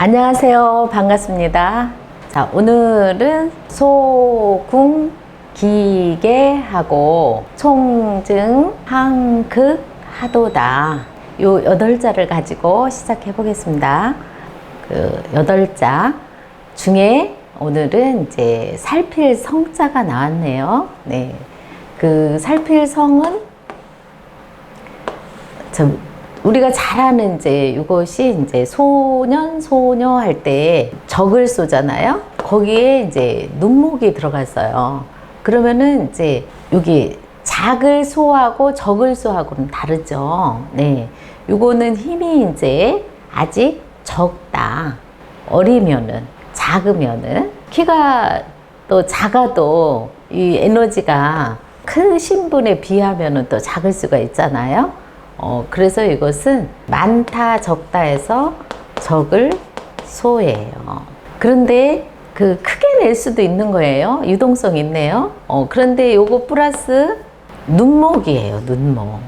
안녕하세요. 반갑습니다. 자, 오늘은 소궁 기계하고 총증 한극 하도다. 요 여덟 자를 가지고 시작해 보겠습니다. 그 여덟 자 중에 오늘은 이제 살필 성자가 나왔네요. 네. 그 살필 성은 저 우리가 잘 아는 이제 이것이 이제 소년 소녀 할 때 적을 쏘잖아요. 거기에 이제 눈목이 들어갔어요. 그러면은 이제 여기 작을 소하고 적을 소하고는 다르죠. 네. 요거는 힘이 이제 아직 적다. 어리면은 작으면은 키가 또 작아도 이 에너지가 크신 분에 비하면은 또 작을 수가 있잖아요. 어, 그래서 이것은 많다 적다에서 적을 소예요. 그런데 그 크게 낼 수도 있는 거예요. 유동성 있네요. 어, 그런데 요거 플러스 눈목이에요. 눈목.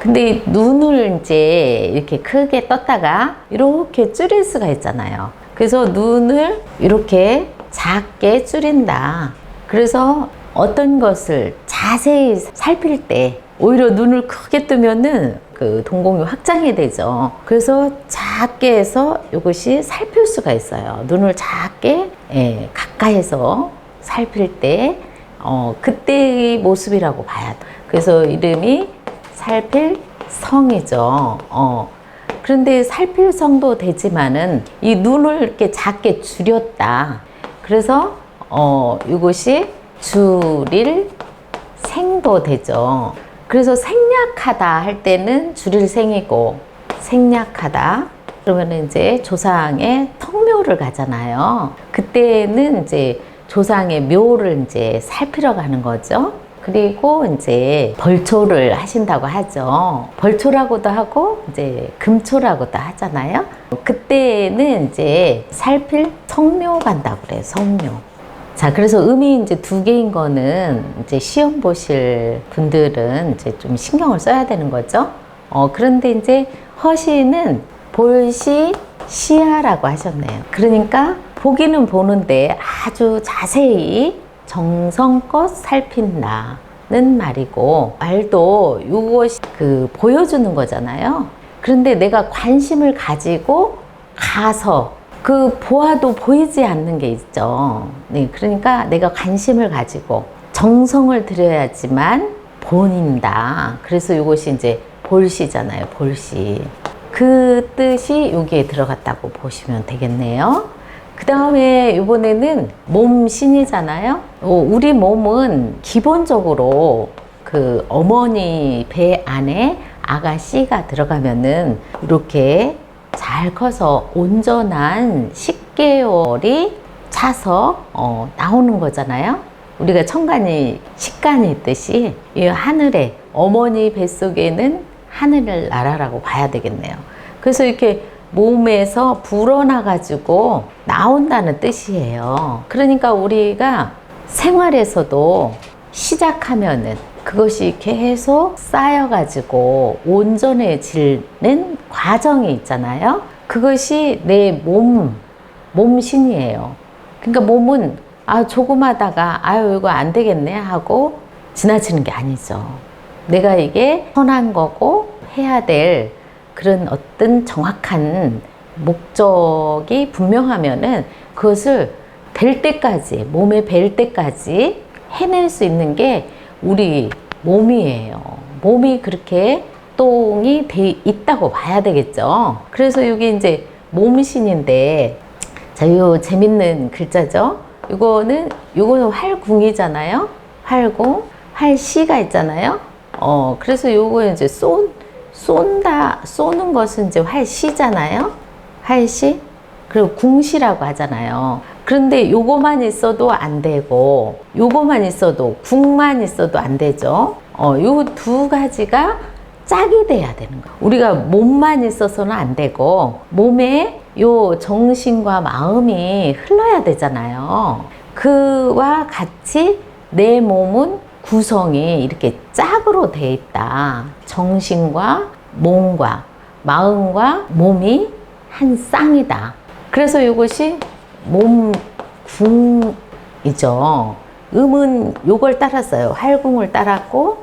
근데 이 눈을 이제 이렇게 크게 떴다가 이렇게 줄일 수가 있잖아요. 그래서 눈을 이렇게 작게 줄인다. 그래서 어떤 것을 자세히 살필 때 오히려 눈을 크게 뜨면은 그 동공이 확장이 되죠. 그래서 작게 해서 이것이 살필 수가 있어요. 눈을 작게 예, 가까이서 살필 때 어, 그때의 모습이라고 봐야 돼. 그래서 이름이 살필 성이죠. 어. 그런데 살필 성도 되지만은 이 눈을 이렇게 작게 줄였다. 그래서 어, 이것이 줄일 생도 되죠. 그래서 생략하다 할 때는 줄일 생이고 생략하다 그러면 이제 조상의 턱묘를 가잖아요. 그때는 이제 조상의 묘를 이제 살피러 가는 거죠. 그리고 이제 벌초를 하신다고 하죠. 벌초라고도 하고 이제 금초라고도 하잖아요. 그때는 이제 살필 성묘 간다고 그래요. 성묘. 자, 그래서 음이 이제 두 개인 거는 이제 시험 보실 분들은 이제 좀 신경을 써야 되는 거죠. 어, 그런데 이제 허시는 볼시 시야라고 하셨네요. 그러니까 보기는 보는데 아주 자세히 정성껏 살핀다는 말이고 말도 이것이 그 보여주는 거잖아요. 그런데 내가 관심을 가지고 가서 그 보아도 보이지 않는 게 있죠. 네, 그러니까 내가 관심을 가지고 정성을 들여야지만 본인다. 그래서 이것이 이제 볼시잖아요. 볼시. 그 뜻이 여기에 들어갔다고 보시면 되겠네요. 그 다음에 이번에는 몸 신이잖아요. 어, 우리 몸은 기본적으로 그 어머니 배 안에 아가 씨가 들어가면은 이렇게 잘 커서 온전한 10개월이 차서 어, 나오는 거잖아요. 우리가 천간이 식간이 있듯이 이 하늘에 어머니 뱃속에는 하늘을 나라라고 봐야 되겠네요. 그래서 이렇게 몸에서 불어나 가지고 나온다는 뜻이에요. 그러니까 우리가 생활에서도 시작하면은 그것이 계속 쌓여가지고 온전해지는 과정이 있잖아요. 그것이 내 몸, 몸신이에요. 그러니까 몸은 아, 조금 하다가 아유, 이거 안 되겠네 하고 지나치는 게 아니죠. 내가 이게 선한 거고 해야 될 그런 어떤 정확한 목적이 분명하면은 그것을 될 때까지, 몸에 뵐 때까지 해낼 수 있는 게 우리 몸이에요. 몸이 그렇게 똥이 돼 있다고 봐야 되겠죠. 그래서 여기 이제 몸신인데, 자, 요 재밌는 글자죠. 이거는, 요거는 활궁이잖아요. 활궁, 활시가 있잖아요. 어, 그래서 요거 이제 쏜, 쏜다, 쏘는 것은 이제 활시잖아요. 활시. 그리고 궁시라고 하잖아요. 그런데 요거만 있어도 안 되고, 요거만 있어도, 궁만 있어도 안 되죠. 어, 요 두 가지가 짝이 돼야 되는 거예요. 우리가 몸만 있어서는 안 되고, 몸에 요 정신과 마음이 흘러야 되잖아요. 그와 같이 내 몸은 구성이 이렇게 짝으로 돼 있다. 정신과 몸과 마음과 몸이 한 쌍이다. 그래서 이것이 몸궁이죠. 음은 요걸 따랐어요. 활궁을 따랐고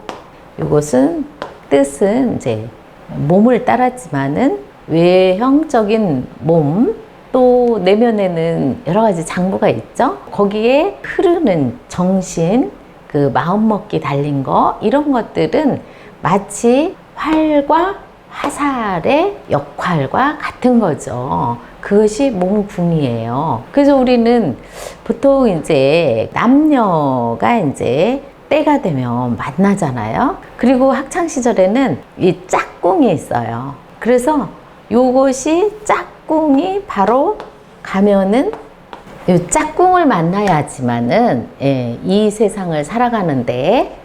이것은 뜻은 이제 몸을 따랐지만은 외형적인 몸, 또 내면에는 여러 가지 장부가 있죠. 거기에 흐르는 정신, 그 마음먹기 달린 거, 이런 것들은 마치 활과 화살의 역할과 같은 거죠. 그것이 몸궁이에요. 그래서 우리는 보통 이제 남녀가 이제 때가 되면 만나잖아요. 그리고 학창 시절에는 이 짝꿍이 있어요. 그래서 요것이 짝꿍이 바로 가면은 이 짝꿍을 만나야지만은 예, 이 세상을 살아가는데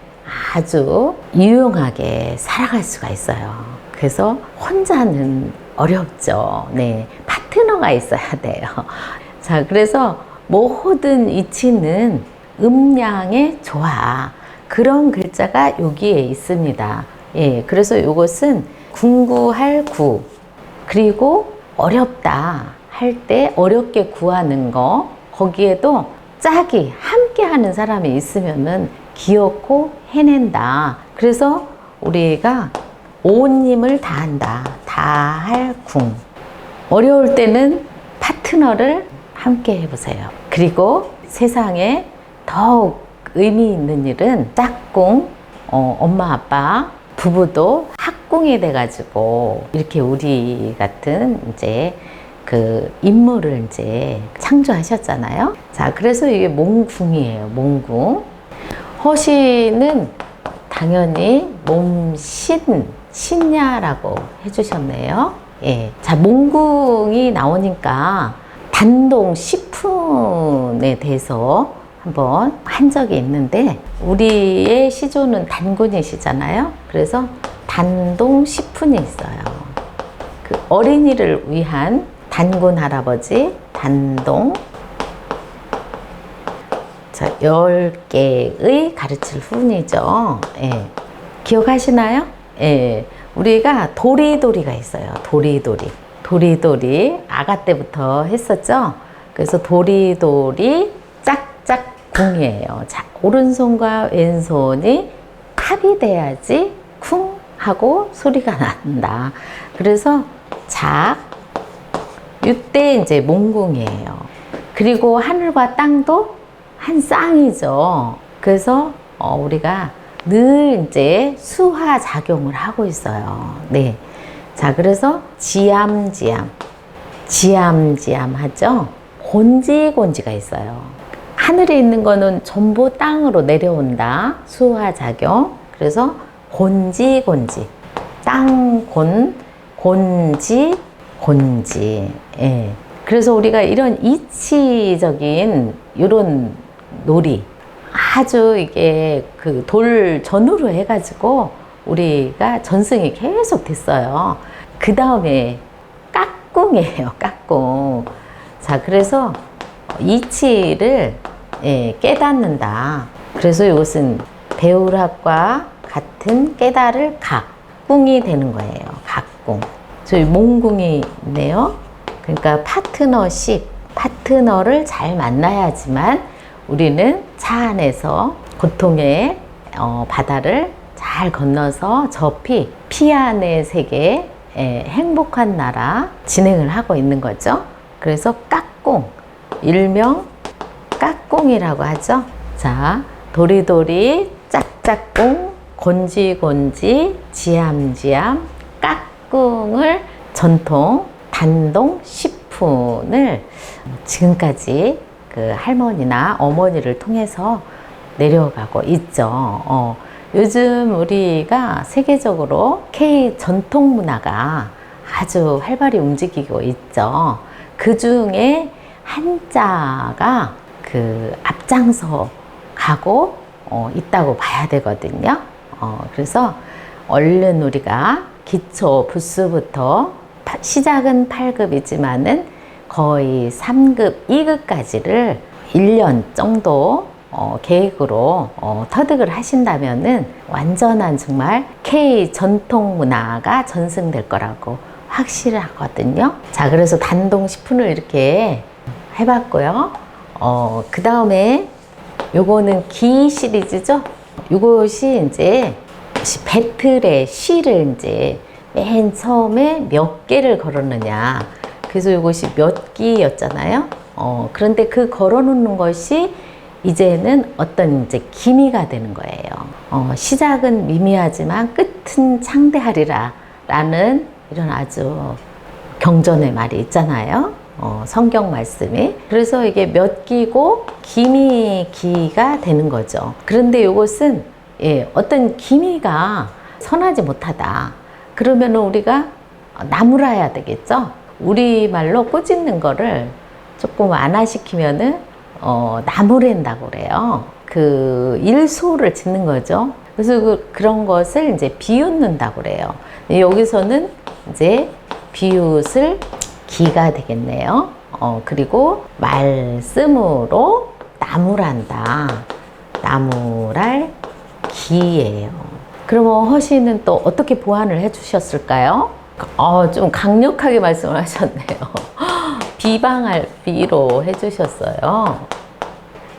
아주 유용하게 살아갈 수가 있어요. 그래서 혼자는 어렵죠. 네. 파트너가 있어야 돼요. 자, 그래서 모든 이치는 음량의 조화. 그런 글자가 여기에 있습니다. 예. 그래서 이것은 궁구할 구. 그리고 어렵다 할 때 어렵게 구하는 거. 거기에도 짝이 함께 하는 사람이 있으면은 귀엽고 해낸다. 그래서 우리가 온 힘을 다한다. 다할 궁. 어려울 때는 파트너를 함께 해보세요. 그리고 세상에 더욱 의미 있는 일은 짝꿍, 어, 엄마, 아빠, 부부도 학궁이 돼가지고 이렇게 우리 같은 이제 그 인물을 이제 창조하셨잖아요. 자, 그래서 이게 몽궁이에요. 몽궁. 허시는 당연히 몸신, 신야라고 해주셨네요. 예. 자, 몽궁이 나오니까 단동 10푼에 대해서 한번 한 적이 있는데, 우리의 시조는 단군이시잖아요. 그래서 단동 10푼이 있어요. 그 어린이를 위한 단군 할아버지, 단동 자, 10개의 가르칠 훈이죠. 예. 기억하시나요? 예. 우리가 도리도리가 있어요. 도리도리. 도리도리. 아가 때부터 했었죠. 그래서 도리도리 짝짝궁이에요. 자, 오른손과 왼손이 합이 돼야지 쿵 하고 소리가 난다. 그래서 작, 이때 이제 몽궁이에요. 그리고 하늘과 땅도 한 쌍이죠. 그래서 어, 우리가 늘 이제 수화 작용을 하고 있어요. 네. 자, 그래서 지암지암, 지암지암 하죠. 곤지곤지가 있어요. 하늘에 있는 거는 전부 땅으로 내려온다. 수화 작용. 그래서 곤지곤지. 땅곤, 곤지, 곤지. 예. 그래서 우리가 이런 이치적인 이런 놀이 아주 이게 그 돌 전후로 해가지고 우리가 전승이 계속 됐어요. 그 다음에 깍꿍이에요, 깍꿍. 자, 그래서 이치를 예, 깨닫는다. 그래서 이것은 배우락과 같은 깨달을 각, 꿍이 되는 거예요. 각꿍. 저희 몽궁이 있네요. 그러니까 파트너십, 파트너를 잘 만나야지만 우리는 차 안에서 고통의 어, 바다를 잘 건너서 저피, 피 안의 세계, 에, 행복한 나라 진행을 하고 있는 거죠. 그래서 깍꿍, 일명 깍꿍이라고 하죠. 자, 도리도리, 짝짝꿍, 곤지곤지, 지암지암, 깍꿍을 전통 단동 10푼을 지금까지 그 할머니나 어머니를 통해서 내려가고 있죠. 어, 요즘 우리가 세계적으로 K 전통 문화가 아주 활발히 움직이고 있죠. 그 중에 한자가 그 앞장서 가고 어, 있다고 봐야 되거든요. 어, 그래서 얼른 우리가 기초 부스부터 파- 시작은 8급이지만은 거의 3급, 2급까지를 1년 정도 어, 계획으로 어, 터득을 하신다면은 완전한 정말 K 전통 문화가 전승될 거라고 확실하거든요. 자, 그래서 단동 10분을 이렇게 해봤고요. 어, 그 다음에 요거는 기 시리즈죠. 요것이 이제 시- 배틀의 시를 이제 맨 처음에 몇 개를 걸었느냐. 그래서 이것이 몇 기였잖아요. 어, 그런데 그 걸어놓는 것이 이제는 어떤 이제 기미가 되는 거예요. 어, 시작은 미미하지만 끝은 창대하리라. 라는 이런 아주 경전의 말이 있잖아요. 어, 성경 말씀이. 그래서 이게 몇 기고 기미 기가 되는 거죠. 그런데 이것은 예, 어떤 기미가 선하지 못하다. 그러면 우리가 나무라야 되겠죠. 우리 말로 꼬집는 거를 조금 완화시키면은 어, 나무랜다고 그래요. 그 일소를 짓는 거죠. 그래서 그, 그런 것을 이제 비웃는다고 그래요. 여기서는 이제 비웃을 기가 되겠네요. 어, 그리고 말씀으로 나무란다. 나무랄 기예요. 그러면 허시는 또 어떻게 보완을 해주셨을까요? 어, 좀 강력하게 말씀을 하셨네요. 비방할 비로 해주셨어요.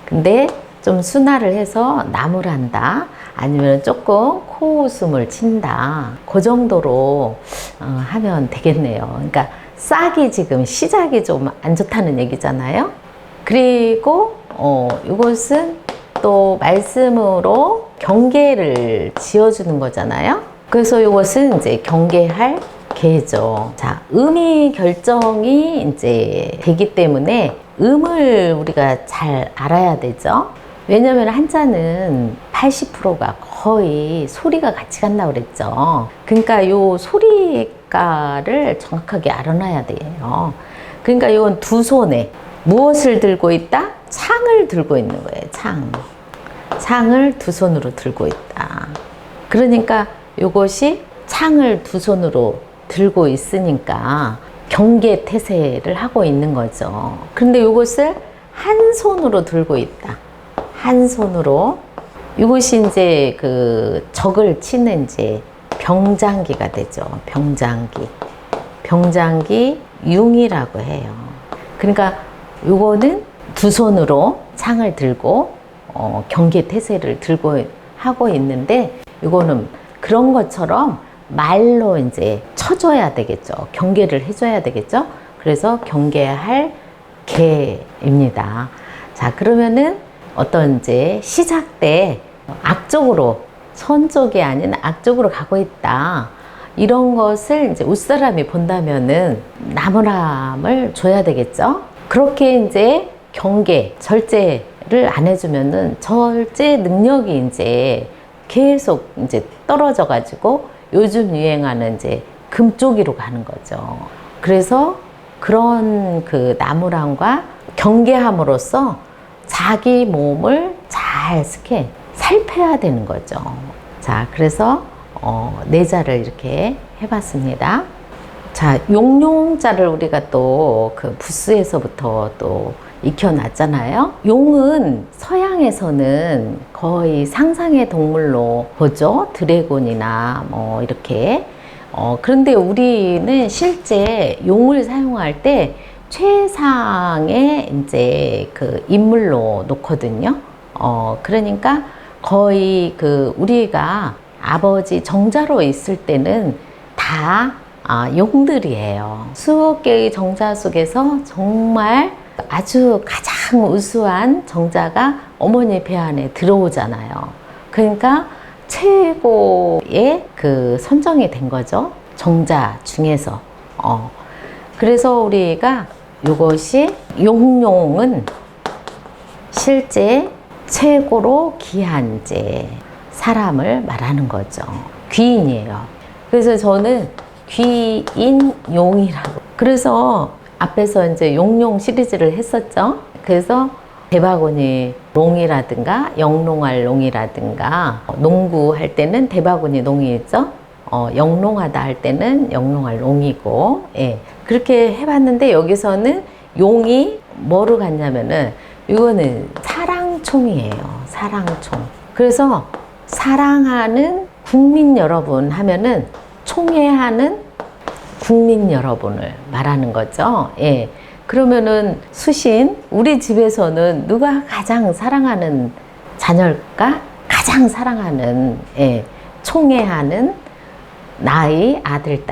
근데 좀 순화를 해서 나무란다. 아니면 조금 코웃음을 친다. 그 정도로 어, 하면 되겠네요. 그러니까 싹이 지금 시작이 좀 안 좋다는 얘기잖아요. 그리고 어, 이것은 또 말씀으로 경계를 지어주는 거잖아요. 그래서 이것은 이제 경계할 개죠. 자, 음이 결정이 이제 되기 때문에 음을 우리가 잘 알아야 되죠. 왜냐면 한자는 80%가 거의 소리가 같이 간다고 그랬죠. 그러니까 요 소리가를 정확하게 알아놔야 돼요. 그러니까 이건 두 손에 무엇을 들고 있다? 창을 들고 있는 거예요. 창. 창을 두 손으로 들고 있다. 그러니까 이것이 창을 두 손으로 들고 있으니까 경계 태세를 하고 있는 거죠. 그런데 이것을 한 손으로 들고 있다. 한 손으로 이것이 이제 그 적을 치는 이제 병장기가 되죠. 병장기. 병장기 융이라고 해요. 그러니까 요거는 두 손으로 창을 들고 어, 경계 태세를 들고 하고 있는데 이거는 그런 것처럼 말로 이제 쳐줘야 되겠죠. 경계를 해줘야 되겠죠. 그래서 경계할 개입니다. 자, 그러면은 어떤 이제 시작 때 악적으로 선 쪽이 아닌 악적으로 가고 있다. 이런 것을 이제 웃사람이 본다면은 나무람을 줘야 되겠죠. 그렇게 이제 경계, 절제를 안 해주면은 절제 능력이 이제 계속 이제 떨어져 가지고 요즘 유행하는 이제 금쪽이로 가는 거죠. 그래서 그런 그 나무랑과 경계함으로써 자기 몸을 잘 스캔, 살펴야 되는 거죠. 자, 그래서 어, 내자를 이렇게 해봤습니다. 자, 용용자를 우리가 또 그 부스에서부터 또 익혀놨잖아요. 용은 서양에서는 거의 상상의 동물로 보죠. 드래곤이나 뭐 이렇게. 어, 그런데 우리는 실제 용을 사용할 때 최상의 이제 그 인물로 놓거든요. 어, 그러니까 거의 그 우리가 아버지 정자로 있을 때는 다 아, 용들이에요. 수억 개의 정자 속에서 정말 아주 가장 우수한 정자가 어머니 배 안에 들어오잖아요. 그러니까 최고의 그 선정이 된 거죠. 정자 중에서. 어. 그래서 우리가 이것이 용용은 실제 최고로 귀한 제 사람을 말하는 거죠. 귀인이에요. 그래서 저는 귀인용이라고. 그래서 앞에서 이제 용용 시리즈를 했었죠. 그래서 대바구니 롱이라든가 영롱할 롱이라든가 농구 할 때는 대바구니 농이 있죠. 어, 영롱하다 할 때는 영롱할 롱이고 예. 그렇게 해봤는데 여기서는 용이 뭐로 갔냐면은 이거는 사랑총이에요. 사랑총. 그래서 사랑하는 국민 여러분 하면은 총애하는 국민 여러분을 말하는 거죠. 예. 그러면은 수신 우리 집에서는 누가 가장 사랑하는 자녀일까? 가장 사랑하는 예, 총애하는 나의 아들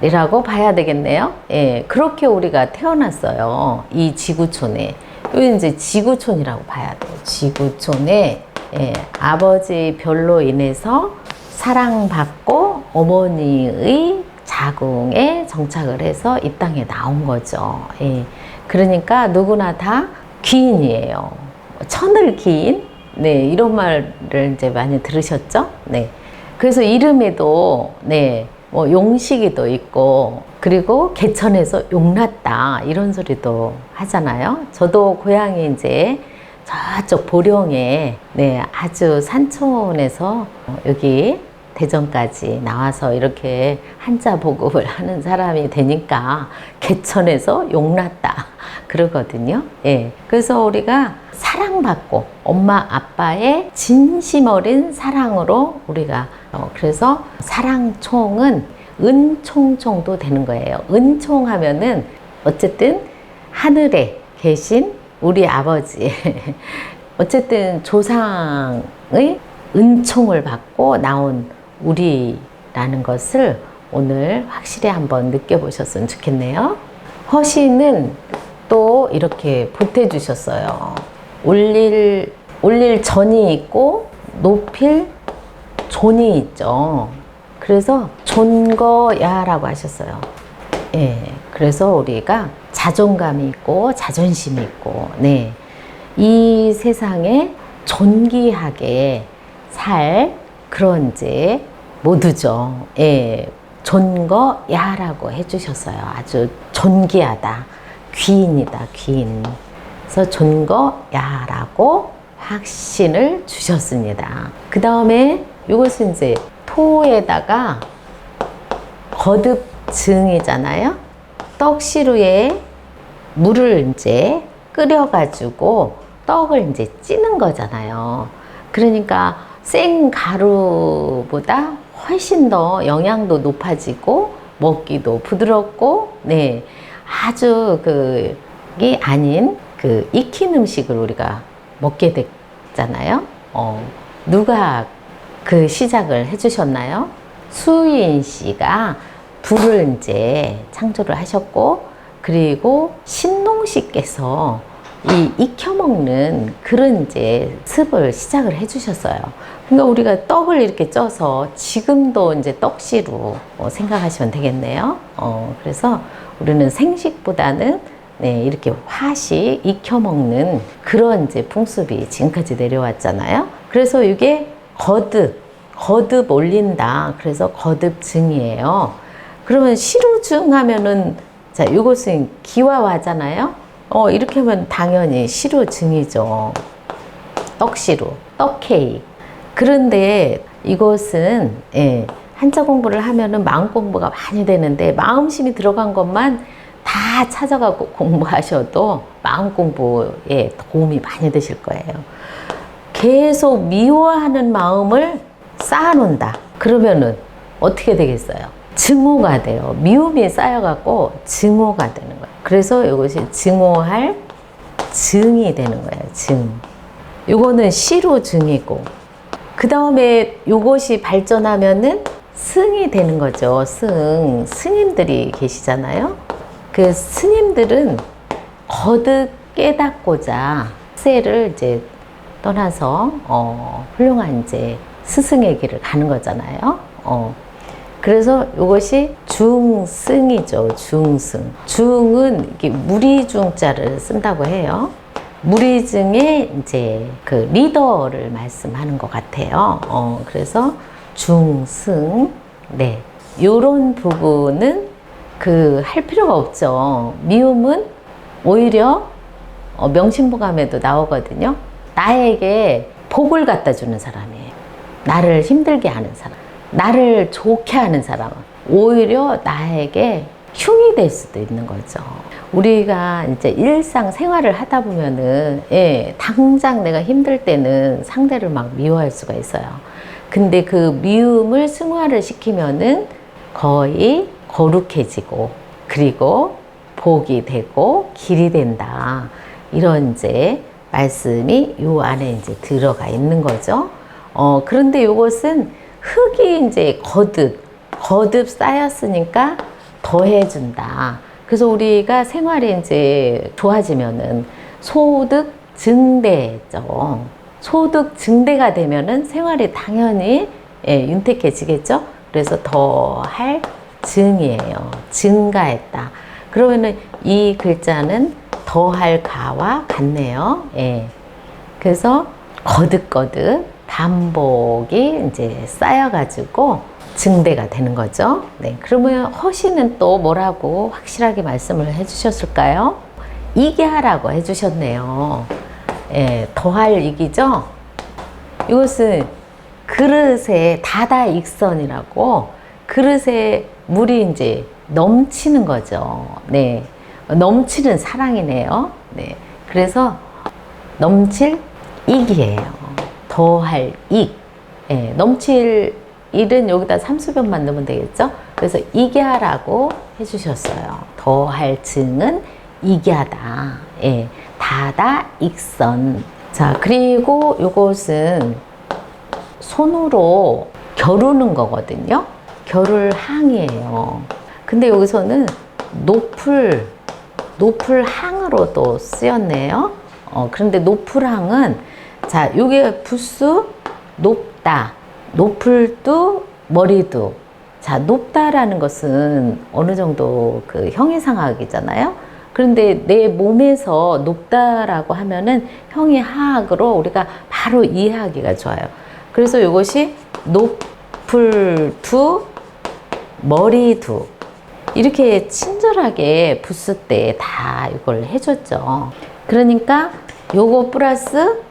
딸들이라고 봐야 되겠네요. 예, 그렇게 우리가 태어났어요. 이 지구촌에. 이 이제 지구촌이라고 봐야 돼요. 지구촌에 예, 아버지 별로 인해서 사랑받고 어머니의 자궁에 정착을 해서 이 땅에 나온 거죠. 예. 그러니까 누구나 다 귀인이에요. 천을 귀인? 네, 이런 말을 이제 많이 들으셨죠? 네. 그래서 이름에도, 네, 뭐 용식이도 있고, 그리고 개천에서 용났다. 이런 소리도 하잖아요. 저도 고향이 이제 저쪽 보령에, 네, 아주 산촌에서 여기 대전까지 나와서 이렇게 한자 보급을 하는 사람이 되니까 개천에서 용났다 그러거든요. 예. 그래서 우리가 사랑받고 엄마 아빠의 진심 어린 사랑으로 우리가 어, 그래서 사랑총은 은총 정도 되는 거예요. 은총 하면은 어쨌든 하늘에 계신 우리 아버지 어쨌든 조상의 은총을 받고 나온 우리라는 것을 오늘 확실히 한번 느껴보셨으면 좋겠네요. 허신은 또 이렇게 보태주셨어요. 올릴, 올릴 전이 있고 높일 존이 있죠. 그래서 존거야라고 하셨어요. 예. 그래서 우리가 자존감이 있고 자존심이 있고, 네. 이 세상에 존귀하게 살 그런 이제 모두죠. 예. 존거 야라고 해주셨어요. 아주 존귀하다. 귀인이다. 귀인. 그래서 존거 야라고 확신을 주셨습니다. 그 다음에 이것은 이제 토에다가 거듭 증이잖아요. 떡시루에 물을 이제 끓여가지고 떡을 이제 찌는 거잖아요. 그러니까 생 가루보다 훨씬 더 영양도 높아지고 먹기도 부드럽고 네 아주 그게 아닌 그 익힌 음식을 우리가 먹게 됐잖아요. 어, 누가 그 시작을 해주셨나요? 수인 씨가 불을 이제 창조를 하셨고 그리고 신농 씨께서 이 익혀 먹는 그런 이제 습을 시작을 해주셨어요. 그러니까 우리가 떡을 이렇게 쪄서 지금도 이제 떡시로 어, 생각하시면 되겠네요. 어, 그래서 우리는 생식보다는 네, 이렇게 화시 익혀 먹는 그런 이제 풍습이 지금까지 내려왔잖아요. 그래서 이게 거듭, 거듭 올린다. 그래서 거듭 증이에요. 그러면 시루증 하면은 자, 이것은 기와와잖아요. 어, 이렇게 하면 당연히 시루 증이죠. 떡시루, 떡케이크. 그런데 이것은 예, 한자 공부를 하면은 마음 공부가 많이 되는데 마음심이 들어간 것만 다 찾아가고 공부하셔도 마음 공부에 도움이 많이 되실 거예요. 계속 미워하는 마음을 쌓아놓는다. 그러면은 어떻게 되겠어요? 증오가 돼요. 미움이 쌓여갖고 증오가 되는. 그래서 이것이 증오할 증이 되는 거예요. 증. 요거는 시로 증이고, 그 다음에 요것이 발전하면은 승이 되는 거죠. 승. 스님들이 계시잖아요. 그 스님들은 거듭 깨닫고자 세를 이제 떠나서 어, 훌륭한 이제 스승의 길을 가는 거잖아요. 어. 그래서 이것이 중승이죠. 중승. 중은 무리중자를 쓴다고 해요. 무리증의 이제 그 리더를 말씀하는 것 같아요. 어, 그래서 중승. 네. 요런 부분은 그 할 필요가 없죠. 미움은 오히려 어, 명심보감에도 나오거든요. 나에게 복을 갖다 주는 사람이에요. 나를 힘들게 하는 사람. 나를 좋게 하는 사람은 오히려 나에게 흉이 될 수도 있는 거죠. 우리가 이제 일상 생활을 하다 보면은, 예, 당장 내가 힘들 때는 상대를 막 미워할 수가 있어요. 근데 그 미움을 승화를 시키면은 거의 거룩해지고 그리고 복이 되고 길이 된다. 이런 이제 말씀이 요 안에 이제 들어가 있는 거죠. 어, 그런데 이것은 흙이 이제 거듭, 거듭 쌓였으니까 더해준다. 그래서 우리가 생활이 이제 좋아지면은 소득 증대죠. 소득 증대가 되면은 생활이 당연히 예, 윤택해지겠죠. 그래서 더 할 증이에요. 증가했다. 그러면은 이 글자는 더할 가와 같네요. 예. 그래서 거듭거듭 반복이 이제 쌓여가지고 증대가 되는 거죠. 네. 그러면 허시는 또 뭐라고 확실하게 말씀을 해주셨을까요? 이게 하라고 해주셨네요. 예, 더할 이기죠? 이것은 그릇에 다다 익선이라고 그릇에 물이 이제 넘치는 거죠. 네. 넘치는 사랑이네요. 네. 그래서 넘칠 익이에요. 더할 익. 예, 넘칠 일은 여기다 삼수변만 넣으면 되겠죠? 그래서 이게하라고 해주셨어요. 더할 증은 이게하다. 예, 다다 익선. 자, 그리고 요것은 손으로 겨루는 거거든요. 겨룰 항이에요. 근데 여기서는 높을, 높을 항으로 또 쓰였네요. 어, 그런데 높을 항은, 자, 요게 부수, 높다. 높을도, 머리도. 자, 높다라는 것은 어느 정도 그 형이상학이잖아요. 그런데 내 몸에서 높다라고 하면은 형이 하악으로 우리가 바로 이해하기가 좋아요. 그래서 이것이 높을 두, 머리 두. 이렇게 친절하게 부스 때 다 이걸 해줬죠. 그러니까 요거 플러스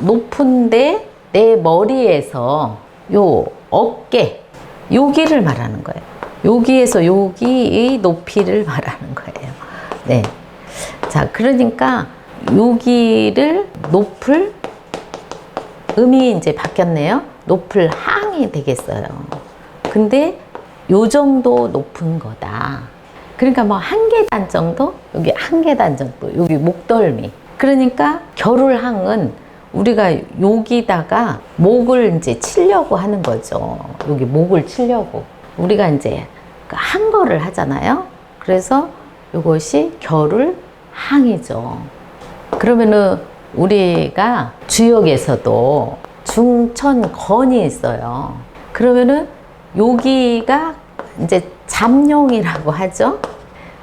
높은데 내 머리에서 요 어깨, 여기를 말하는 거예요. 여기에서 여기의 높이를 말하는 거예요. 네. 자, 그러니까 여기를 높을 음이 이제 바뀌었네요. 높을 항이 되겠어요. 근데 요 정도 높은 거다. 그러니까 뭐 한 계단 정도? 여기 한 계단 정도. 여기 목덜미. 그러니까 겨룰항은 우리가 여기다가 목을 이제 치려고 하는 거죠. 여기 목을 치려고. 우리가 이제 그한 거를 하잖아요. 그래서 이것이 겨룰 항이죠. 그러면은 우리가 주역에서도 중천건이 있어요. 그러면은 여기가 이제 잠룡이라고 하죠.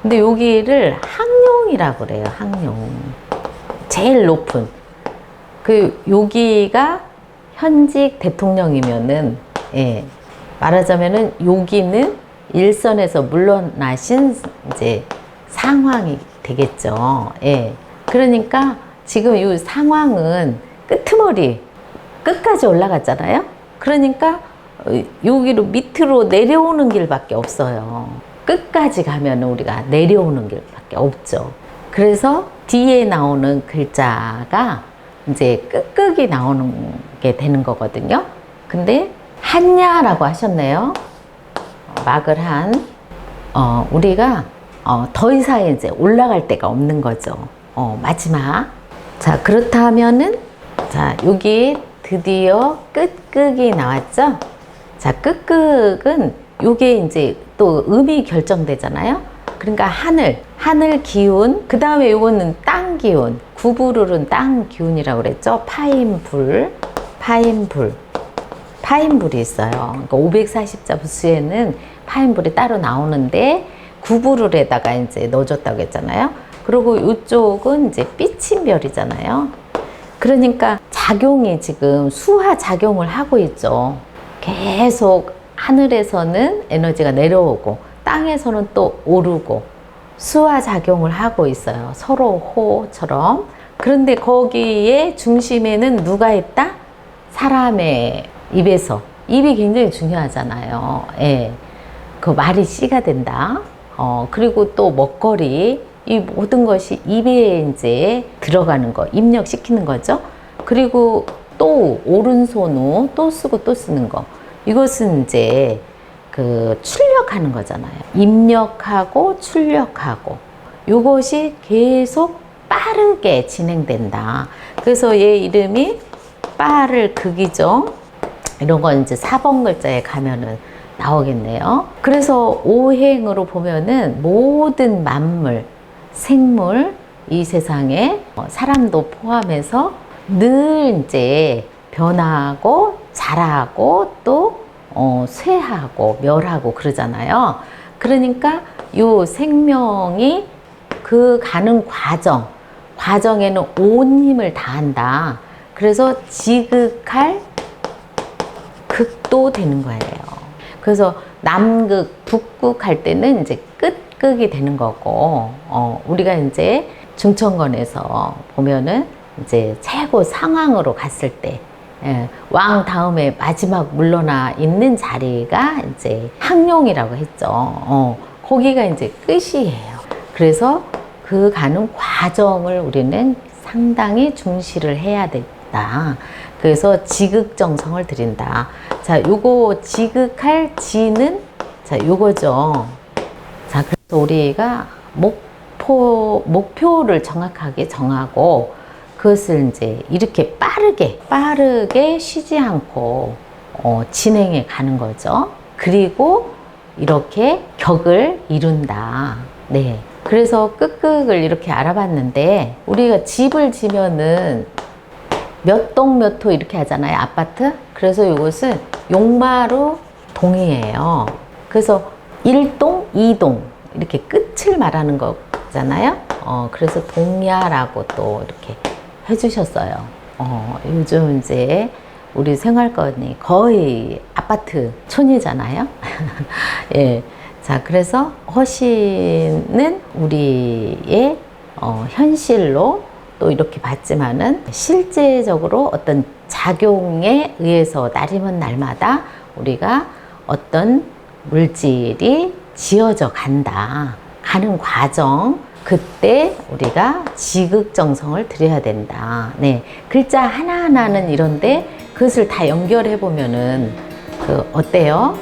근데 여기를 항룡이라고 그래요. 항룡. 제일 높은. 그 여기가 현직 대통령이면은 예. 말하자면은 여기는 일선에서 물러나신 이제 상황이 되겠죠. 예. 그러니까 지금 이 상황은 끄트머리 끝까지 올라갔잖아요. 그러니까 어, 여기로 밑으로 내려오는 길밖에 없어요. 끝까지 가면 우리가 내려오는 길밖에 없죠. 그래서 뒤에 나오는 글자가 이제 끝끝이 나오는 게 되는 거거든요. 근데 한야라고 하셨네요. 어, 막을 한 어, 우리가 어, 더 이상 이제 올라갈 데가 없는 거죠. 어, 마지막. 자, 그렇다면은, 자, 여기 드디어 끝극이 나왔죠? 자, 끝극은 요게 이제 또 음이 결정되잖아요? 그러니까 하늘, 하늘 기운, 그 다음에 요거는 땅 기운, 구부르른 땅 기운이라고 그랬죠? 파인불, 파인불. 파인불이 있어요. 그러니까 540자 부수에는 파인불이 따로 나오는데 구부를에다가 이제 넣어줬다고 했잖아요. 그리고 이쪽은 이제 삐친별이잖아요. 그러니까 작용이 지금 수화 작용을 하고 있죠. 계속 하늘에서는 에너지가 내려오고 땅에서는 또 오르고 수화 작용을 하고 있어요. 서로 호처럼. 그런데 거기에 중심에는 누가 있다? 사람의 입에서. 입이 굉장히 중요하잖아요. 예. 그 말이 씨가 된다. 어, 그리고 또 먹거리. 이 모든 것이 입에 이제 들어가는 거, 입력시키는 거죠. 그리고 또 오른손으로 또 쓰고 또 쓰는 거. 이것은 이제 그 출력하는 거잖아요. 입력하고 출력하고 이것이 계속 빠르게 진행된다. 그래서 얘 이름이 빠를 극이죠. 이런 건 이제 4번 글자에 가면은 나오겠네요. 그래서 오행으로 보면은 모든 만물, 생물, 이 세상에 어, 사람도 포함해서 늘 이제 변하고 자라고 또 어, 쇠하고 멸하고 그러잖아요. 그러니까 요 생명이 그 가는 과정, 과정에는 온 힘을 다한다. 그래서 지극할 극도 되는 거예요. 그래서 남극, 북극 할 때는 이제 끝극이 되는 거고, 어, 우리가 이제 중천권에서 보면은 이제 최고 상황으로 갔을 때, 예, 왕 다음에 마지막 물러나 있는 자리가 이제 항룡이라고 했죠. 어, 거기가 이제 끝이에요. 그래서 그 가는 과정을 우리는 상당히 중시를 해야 된다. 그래서 지극정성을 드린다. 자, 요거 지극할 지는 자, 요거죠. 자, 그래서 우리가 목표, 목표를 정확하게 정하고 그것을 이제 이렇게 빠르게, 빠르게 쉬지 않고 어, 진행해 가는 거죠. 그리고 이렇게 격을 이룬다. 네. 그래서 끝극을 이렇게 알아봤는데 우리가 집을 지면은 몇 동 몇 호 이렇게 하잖아요. 아파트. 그래서 이것은 용마루 동이에요. 그래서 1동, 2동 이렇게 끝을 말하는 거잖아요. 어, 그래서 동야라고 또 이렇게 해주셨어요. 어, 요즘 이제 우리 생활권이 거의 아파트 촌이잖아요. 예. 자, 그래서 허신은 우리의 어, 현실로 또 이렇게 봤지만은 실제적으로 어떤 작용에 의해서 날이면 날마다 우리가 어떤 물질이 지어져 간다. 가는 과정. 그때 우리가 지극정성을 들여야 된다. 네. 글자 하나하나는 이런데 그것을 다 연결해 보면은 그 어때요?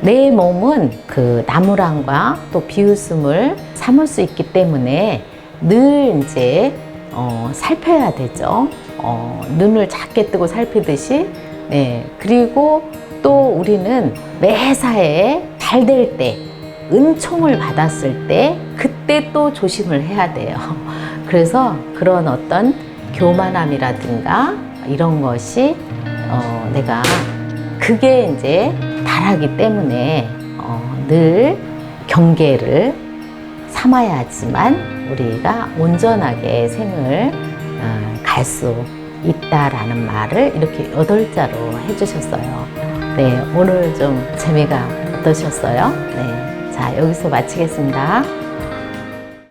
내 몸은 그 나무랑과 또 비웃음을 삼을 수 있기 때문에 늘 이제 어, 살펴야 되죠. 어, 눈을 작게 뜨고 살피듯이. 네. 그리고 또 우리는 매사에 잘 될 때, 은총을 받았을 때, 그때 또 조심을 해야 돼요. 그래서 그런 어떤 교만함이라든가 이런 것이 어, 내가 그게 이제 달하기 때문에 어, 늘 경계를 삼아야지만 우리가 온전하게 생을 어, 갈수 있다라는 말을 이렇게 여덟 자로 해주셨어요. 네, 오늘 좀 재미가 어떠셨어요? 네, 자 여기서 마치겠습니다.